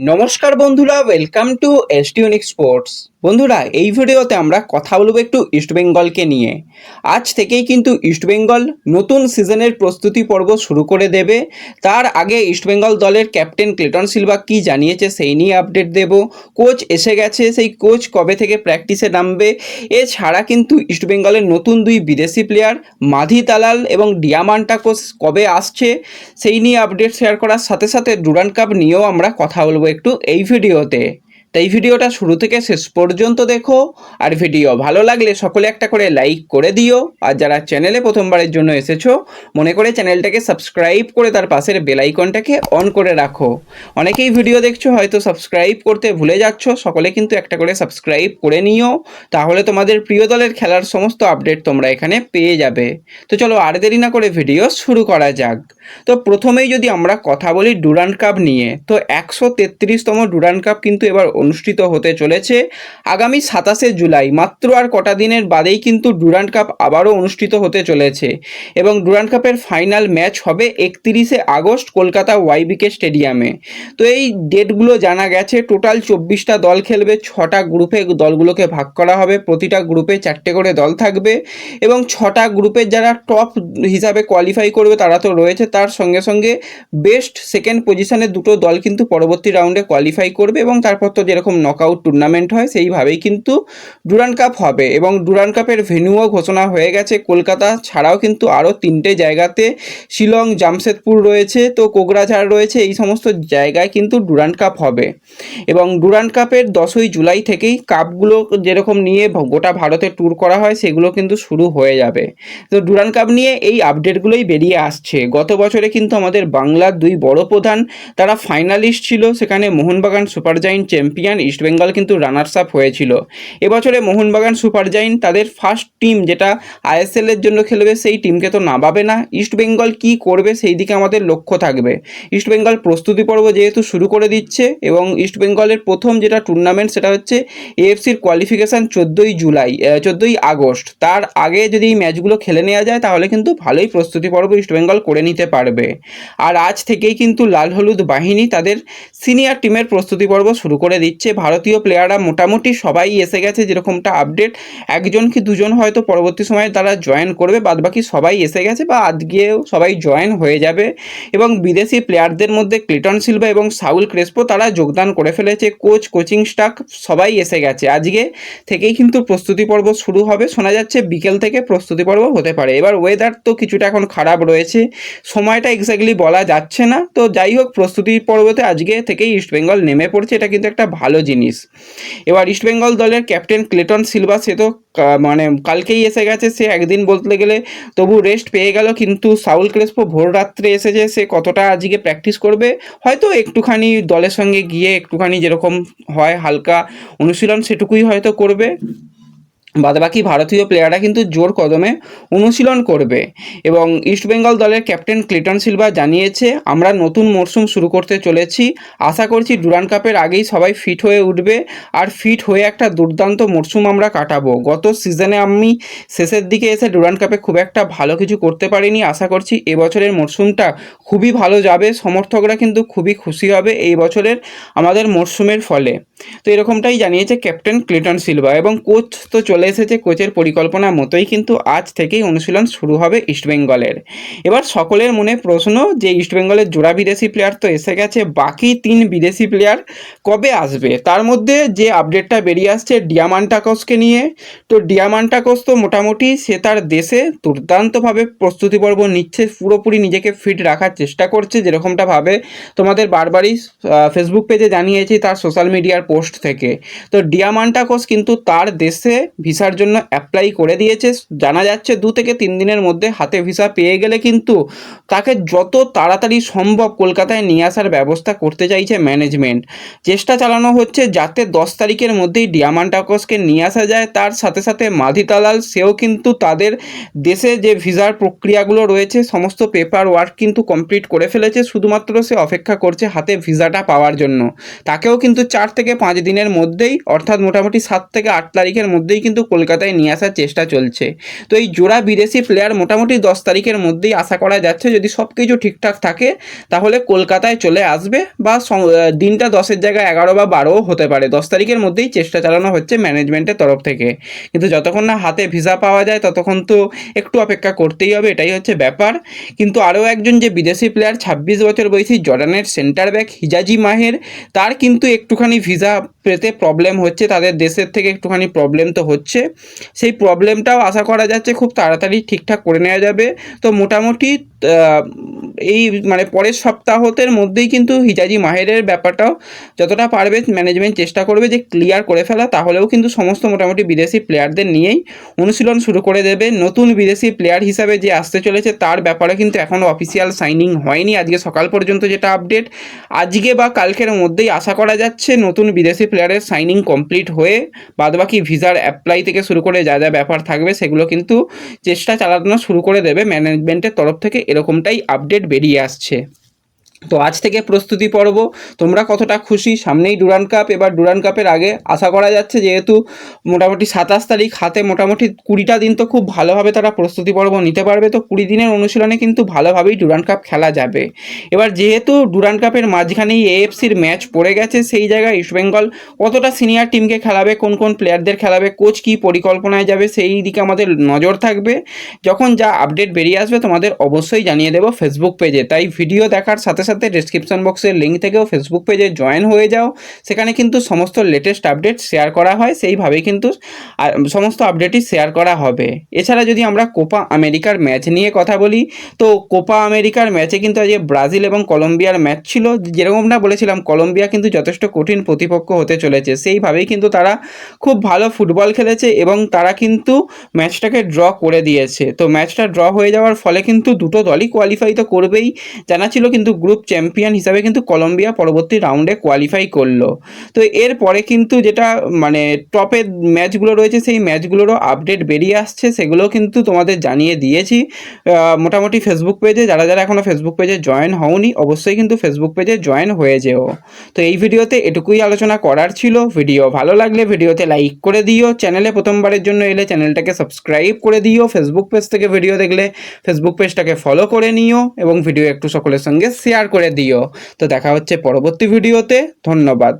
নমস্কার বন্ধুরা welcome two এসটিউনিক sports বন্ধুরা, এই ভিডিওতে আমরা কথা বলব একটু ইস্টবেঙ্গলকে নিয়ে। আজ থেকেই কিন্তু ইস্টবেঙ্গল নতুন সিজনের প্রস্তুতি পর্ব শুরু করে দেবে। তার আগে ইস্টবেঙ্গল দলের ক্যাপ্টেন ক্লেটন সিলভা কি জানিয়েছে সেই নিয়ে আপডেট দেব। কোচ এসে গেছে, সেই কোচ কবে থেকে প্র্যাকটিসে নামবে? এছাড়া কিন্তু ইস্টবেঙ্গলের নতুন দুই বিদেশি প্লেয়ার মাধি তালাল এবং ডিয়ামান্টা কোচ কবে আসছে? সেই নিয়ে আপডেট শেয়ার করার সাথে সাথে ডুরান কাপ নিয়েও আমরা কথা বলব একটু এই ভিডিওতে তাই ভিডিওটা শুরু থেকে শেষ পর্যন্ত দেখো। আর ভিডিও ভালো লাগলে সকলে একটা করে লাইক করে দিও। আর যারা চ্যানেলে প্রথমবারের জন্য এসেছ, মনে করে চ্যানেলটাকে সাবস্ক্রাইব করে তার পাশের বেল আইকনটাকে অন করে রাখো। অনেকেই ভিডিও দেখছ, হয়তো সাবস্ক্রাইব করতে ভুলে যাচ্ছ, সকলে কিন্তু একটা করে সাবস্ক্রাইব করে নিও। তাহলে তোমাদের প্রিয় দলের খেলার সমস্ত আপডেট তোমরা এখানে পেয়ে যাবে। তো চলো আর দেরি না করে ভিডিও শুরু করা যাক। তো প্রথমেই যদি আমরা কথা বলি ডুরান্ড কাপ নিয়ে, তো একশো তেত্রিশতম ডুরান্ড কাপ কিন্তু এবার অনুষ্ঠিত হতে চলেছে আগামী সাতাশে জুলাই। মাত্র আর কটা দিনের বাদেই কিন্তু ডুরান্ড কাপ আবারও অনুষ্ঠিত হতে চলেছে এবং ডুরান্ড কাপের ফাইনাল ম্যাচ হবে একত্রিশে আগস্ট কলকাতা ওয়াইবিকে স্টেডিয়ামে। তো এই ডেটগুলো জানা গেছে, টোটাল চব্বিশটা দল খেলবে, ছটা গ্রুপে দলগুলোকে ভাগ করা হবে, প্রতিটা গ্রুপে চারটে করে দল থাকবে এবং ছটা গ্রুপের যারা টপ হিসাবে কোয়ালিফাই করবে তারা তো রয়েছে, তার সঙ্গে সঙ্গে বেস্ট সেকেন্ড পজিশনে দুটো দল কিন্তু পরবর্তী রাউন্ডে কোয়ালিফাই করবে এবং তারপর তো যেরকম নকআউট টুর্নামেন্ট হয়, সেইভাবেই কিন্তু ডুরান কাপ হবে। এবং ডুরান কাপের ভেন্যুও ঘোষণা হয়ে গেছে কলকাতা। ছাড়াও কিন্তু আরও তিনটে জায়গাতে শিলং, জামশেদপুর রয়েছে, তো কোকরাঝাড় রয়েছে, এই সমস্ত জায়গায় কিন্তু ডুরান কাপ হবে। এবং ডুরান কাপের দশই জুলাই থেকেই কাপগুলো যেরকম নিয়ে গোটা ভারতে ট্যুর করা হয়, সেগুলো কিন্তু শুরু হয়ে যাবে। তো ডুরান কাপ নিয়ে এই আপডেটগুলোই বেরিয়ে আসছে। গত বছরে কিন্তু আমাদের বাংলার দুই বড় প্রধান, তারা ফাইনালিস্ট ছিল, সেখানে Mohun Bagan super giant champion East Bengal কিন্তু রানার্স আপ হয়েছিল। এবছরে মোহনবাগান সুপার জাইন্ট তাদের ফার্স্ট টিম যেটা আইএসএল এর জন্য খেলবে, সেই টিমকে তো নামাবে না। ইস্টবেঙ্গল কি করবে সেই দিকে আমাদের লক্ষ্য থাকবে। ইস্টবেঙ্গল প্রস্তুতি পর্ব যেহেতু শুরু করে দিচ্ছে এবং ইস্টবেঙ্গলের প্রথম যেটা টুর্নামেন্ট সেটা হচ্ছে এএফসির কোয়ালিফিকেশান চোদ্দোই জুলাই চোদ্দোই আগস্ট। তার আগে যদি এই ম্যাচগুলো খেলে নেওয়া যায়, তাহলে কিন্তু ভালোই প্রস্তুতি পর্ব ইস্টবেঙ্গল করে নিতে পারবে। আর আজ থেকেই কিন্তু লাল হলুদ বাহিনী তাদের সিনিয়র টিমের প্রস্তুতি পর্ব শুরু করে দিচ্ছে। ভারতীয় প্লেয়াররা মোটামুটি সবাই এসে গেছে যেরকমটা আপডেট একজন কি দুজন হয়তো পরবর্তী সময়ে তারা জয়েন করবে, বাদবাকি সবাই এসে গেছে বা আজকেও সবাই জয়েন হয়ে যাবে। এবং বিদেশি প্লেয়ারদের মধ্যে ক্লিটন সিলভা এবং সাউল ক্রেসপো তারা যোগদান করে ফেলেছে। কোচ কোচিং স্টাফ সবাই এসে গেছে। আজকে থেকেই কিন্তু প্রস্তুতি পর্ব শুরু হবে। শোনা যাচ্ছে বিকেল থেকে প্রস্তুতি পর্ব হতে পারে। এবার ওয়েদার তো কিছুটা এখন খারাপ রয়েছে। সময়টা এক্স্যাক্টলি বলা যাচ্ছে না। তো যাই হোক, প্রস্তুতি পর্বতে আজকে থেকেই ইস্টবেঙ্গল নেমে পড়ছে। এটা কিন্তু একটা ভালো জিনিস। এবার ইস্টবেঙ্গল দলের ক্যাপ্টেন ক্লেটন সিলভা সে তো মানে কালকেই এসে গেছে। সে একদিন বলতে গেলে তবু রেস্ট পেয়ে গেল, কিন্তু সাউল ক্রেসপো ভোর রাত্রে এসেছে, সে কতটা আজকে প্র্যাকটিস করবে? হয়তো একটুখানি দলের সঙ্গে গিয়ে একটুখানি যেরকম হয়, হালকা অনুশীলন সেটুকুই হয়তো করবে। বাদবাকি ভারতীয় প্লেয়াররা কিন্তু জোর কদমে অনুশীলন করবে। এবং ইস্টবেঙ্গল দলের ক্যাপ্টেন ক্লিটন সিলভা জানিয়েছে, আমরা নতুন মরশুম শুরু করতে চলেছি। আশা করছি ডুরান কাপের আগেই সবাই ফিট হয়ে উঠবে। আর ফিট হয়ে একটা দুর্দান্ত মরশুম আমরা কাটাবো। গত সিজনে আমি শেষের দিকে এসে ডুরান কাপে খুব একটা ভালো কিছু করতে পারিনি। আশা করছি এবছরের মরশুমটা খুবই ভালো যাবে। সমর্থকরা কিন্তু খুবই খুশি হবে এই বছরের আমাদের মরশুমের ফলে। তো এরকমটাই জানিয়েছে ক্যাপ্টেন ক্লিটন সিলভা এবং কোচ তো চলে এসেছে কোচের পরিকল্পনা মতোই কিন্তু আজ থেকেই অনুশীলন শুরু হবে ইস্টবেঙ্গলের এবার সকলের মনে প্রশ্ন যে ইস্টবেঙ্গলের জোড়া বিদেশি প্লেয়ার তো এসে গেছে, বাকি তিন বিদেশি প্লেয়ার কবে আসবে? তার মধ্যে যে আপডেটটা বেরিয়ে আসছে ডিয়ামান্টাকসকে নিয়ে, তো ডিয়ামান্টাকস তো মোটামুটি সে তার দেশে দুর্দান্তভাবে প্রস্তুতি পর্ব নিচ্ছে, পুরোপুরি নিজেকে ফিট রাখার চেষ্টা করছে, যেরকমটা ভাবে তোমাদের বারবারই ফেসবুক পেজে জানিয়েছি তার সোশ্যাল মিডিয়ার পোস্ট থেকে। তো ডিয়ামান্টাকোস কিন্তু তার দেশে ভিসার জন্য অ্যাপ্লাই করে দিয়েছে। জানা যাচ্ছে দু থেকে তিন দিনের মধ্যে হাতে ভিসা পেয়ে গেলে কিন্তু তাকে যত তাড়াতাড়ি সম্ভব কলকাতায় নিয়ে আসার ব্যবস্থা করতে চাইছে ম্যানেজমেন্ট চেষ্টা চালানো হচ্ছে যাতে দশ তারিখের মধ্যেই ডিয়ামান্টাকোসকে নিয়ে আসা যায়। তার সাথে সাথে মাধি তালাল, সেও কিন্তু তাদের দেশে যে ভিসার প্রক্রিয়াগুলো রয়েছে, সমস্ত পেপার ওয়ার্ক কিন্তু কমপ্লিট করে ফেলেছে। শুধুমাত্র সে অপেক্ষা করছে হাতে ভিসাটা পাওয়ার জন্য। তাকেও কিন্তু চার থেকে পাঁচ দিনের মধ্যেই, অর্থাৎ মোটামুটি সাত থেকে আট তারিখের মধ্যেই কিন্তু কিন্তু কলকাতায় নিয়ে আসার চেষ্টা চলছে। তো এই জোড়া বিদেশি প্লেয়ার মোটামুটি দশ তারিখের মধ্যেই আশা করা যাচ্ছে যদি সব কিছু ঠিকঠাক থাকে, তাহলে কলকাতায় চলে আসবে বা দিনটা দশের জায়গায় এগারো বা বারোও হতে পারে। দশ তারিখের মধ্যেই চেষ্টা চালানো হচ্ছে ম্যানেজমেন্টের তরফ থেকে। কিন্তু যতক্ষণ না হাতে ভিসা পাওয়া যায়, ততক্ষণ তো একটু অপেক্ষা করতেই হবে, এটাই হচ্ছে ব্যাপার। কিন্তু আরও একজন যে বিদেশি প্লেয়ার ছাব্বিশ বছর বয়সী জর্ডানের সেন্টার ব্যাক হিজাজি মাহের, তার কিন্তু একটুখানি ভিসা পেতে প্রবলেম হচ্ছে, তাদের দেশের থেকে একটুখানি প্রবলেম তো হচ্ছে সেই প্রবলেমটাও আশা করা যাচ্ছে খুব তাড়াতাড়ি ঠিকঠাক করে নেওয়া যাবে। তো মোটামুটি এই মানে পরের সপ্তাহতের মধ্যেই কিন্তু হিজাজি মাহেরের ব্যাপারটাও যতটা পারবে ম্যানেজমেন্ট চেষ্টা করবে যে ক্লিয়ার করে ফেলা, তাহলেও কিন্তু সমস্ত মোটামুটি বিদেশি প্লেয়ারদের নিয়েই অনুশীলন শুরু করে দেবে। নতুন বিদেশি প্লেয়ার হিসাবে যে আসতে চলেছে তার ব্যাপারে কিন্তু এখনও অফিসিয়াল সাইনিং হয়নি। আজকে সকাল পর্যন্ত যেটা আপডেট আজকে বা কালকের মধ্যেই আশা করা যাচ্ছে নতুন বিদেশি প্লেয়ারের সাইনিং কমপ্লিট হয়ে বাদবাকি ভিসার অ্যাপ্লাই থেকে শুরু করে যা যা ব্যাপার থাকবে সেগুলো কিন্তু চেষ্টা চালানো শুরু করে দেবে ম্যানেজমেন্টের তরফ থেকে এরকমটাই আপডেট বেরিয়ে আসছে। তো আজ থেকে প্রস্তুতি পর্ব। তোমরা কতটা খুশি? সামনেই ডুরান কাপ। এবার ডুরান কাপের আগে আশা করা যাচ্ছে যেহেতু মোটামুটি সাতাশ তারিখ, হাতে মোটামুটি কুড়িটা দিন তো খুব ভালোভাবে তারা প্রস্তুতি পর্ব নিতে পারবে। তো কুড়ি দিনের অনুশীলনে কিন্তু ভালোভাবেই ডুরান কাপ খেলা যাবে। এবার যেহেতু ডুরান কাপের মাঝখানেই এএফসির ম্যাচ পড়ে গেছে, সেই জায়গায় ইস্টবেঙ্গল কতটা সিনিয়র টিমকে খেলাবে, কোন কোন প্লেয়ারদের খেলাবে, কোচ কী পরিকল্পনায় যাবে, সেই দিকে আমাদের নজর থাকবে। যখন যা আপডেট বেরিয়ে আসবে তোমাদের অবশ্যই জানিয়ে দেবো ফেসবুক পেজে। তাই ভিডিও দেখার সাথে সাথে ডিসক্রিপশন বক্সের লিঙ্ক থেকেও ফেসবুক পেজে জয়েন হয়ে যাও। সেখানে কিন্তু সমস্ত লেটেস্ট আপডেট শেয়ার করা হয়, সেইভাবেই কিন্তু সমস্ত আপডেটই শেয়ার করা হবে। এছাড়া যদি আমরা কোপা আমেরিকার ম্যাচ নিয়ে কথা বলি, তো কোপা আমেরিকার ম্যাচে কিন্তু আজকে ব্রাজিল এবং কলম্বিয়ার ম্যাচ ছিল। যেরকমটা বলেছিলাম, কলম্বিয়া কিন্তু যথেষ্ট কঠিন প্রতিপক্ষ হতে চলেছে। সেইভাবেই কিন্তু তারা খুব ভালো ফুটবল খেলেছে এবং তারা কিন্তু ম্যাচটাকে ড্র করে দিয়েছে। তো ম্যাচটা ড্র হয়ে যাওয়ার ফলে কিন্তু দুটো দলই কোয়ালিফাই তো করবেই। জানা ছিল কিন্তু গ্রুপ চ্যাম্পিয়ন হিসাবে কিন্তু কলম্বিয়া পরবর্তী রাউন্ডে কোয়ালিফাই করল। তো এরপরে কিন্তু যেটা মানে টপের ম্যাচগুলো রয়েছে, সেই ম্যাচগুলোরও আপডেট বেরিয়ে আসছে সেগুলো কিন্তু তোমাদের জানিয়ে দিয়েছি। মোটামুটি ফেসবুক পেজে যারা যারা এখনও ফেসবুক পেজে জয়েন হওনি, অবশ্যই কিন্তু ফেসবুক পেজে জয়েন হয়ে যেও। তো এই ভিডিওতে এটুকুই আলোচনা করার ছিল। ভিডিও ভালো লাগলে ভিডিওতে লাইক করে দিও। চ্যানেলে প্রথমবারের জন্য এলে চ্যানেলটাকে সাবস্ক্রাইব করে দিও। ফেসবুক পেজ থেকে ভিডিও দেখলে ফেসবুক পেজটাকে ফলো করে নিও এবং ভিডিও একটু সকলের সঙ্গে শেয়ার করে দিও। তো দেখা হচ্ছে পরবর্তী ভিডিওতে। ধন্যবাদ।